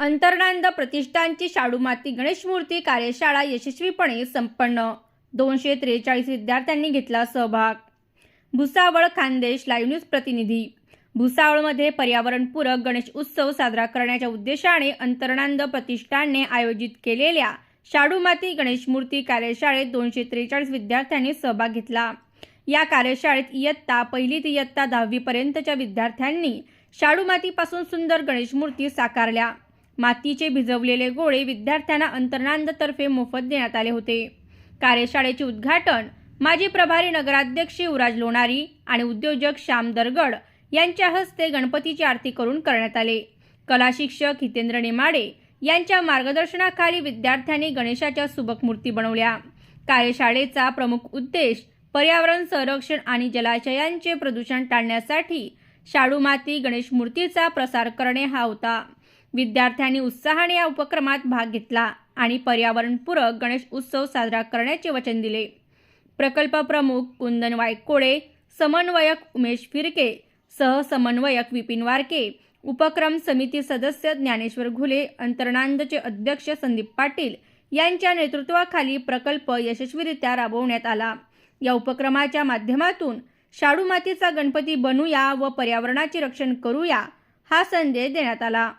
अंतर्नांद प्रतिष्ठानची शाडूमाती गणेशमूर्ती गणेश मूर्ती कार्यशाळा यशस्वीपणे संपन्न. दोनशे त्रेचाळीस विद्यार्थ्यांनी घेतला सहभाग. भुसावळ खानदेश लाईव्ह न्यूज प्रतिनिधी. भुसावळमध्ये पर्यावरणपूरक गणेश उत्सव साजरा करण्याच्या उद्देशाने अंतर्नांद प्रतिष्ठानने आयोजित केलेल्या शाडूमाती गणेशमूर्ती गणेश मूर्ती कार्यशाळेत दोनशे त्रेचाळीस विद्यार्थ्यांनी सहभाग घेतला. या कार्यशाळेत इयत्ता पहिली ते इयत्ता दहावीपर्यंतच्या विद्यार्थ्यांनी शाडूमातीपासून सुंदर गणेश मूर्ती साकारल्या. मातीचे भिजवलेले गोळे विद्यार्थ्यांना अंतर्नांदतर्फे मोफत देण्यात आले होते. कार्यशाळेचे उद्घाटन माजी प्रभारी नगराध्यक्ष युवराज लोणारी आणि उद्योजक श्याम दरगड यांच्या हस्ते गणपतीची आरती करून करण्यात आले. कला शिक्षक हितेंद्र नेमाडे यांच्या मार्गदर्शनाखाली विद्यार्थ्यांनी गणेशाच्या सुबक मूर्ती बनवल्या. कार्यशाळेचा प्रमुख उद्देश पर्यावरण संरक्षण आणि जलाशयांचे प्रदूषण टाळण्यासाठी शाडू माती गणेश मूर्तीचा प्रसार करणे हा होता. विद्यार्थ्यांनी उत्साहाने या उपक्रमात भाग घेतला आणि पर्यावरणपूरक गणेश उत्सव साजरा करण्याचे वचन दिले. प्रकल्प प्रमुख कुंदन वायकोडे समन्वयक उमेश फिरके सहसमन्वयक विपिन वारके उपक्रम समिती सदस्य ज्ञानेश्वर घुले अंतर्नांदचे अध्यक्ष संदीप पाटील यांच्या नेतृत्वाखाली प्रकल्प यशस्वीरित्या राबवण्यात आला. या उपक्रमाच्या माध्यमातून शाडू मातीचा गणपती बनूया व पर्यावरणाचे रक्षण करूया हा संदेश देण्यात आला.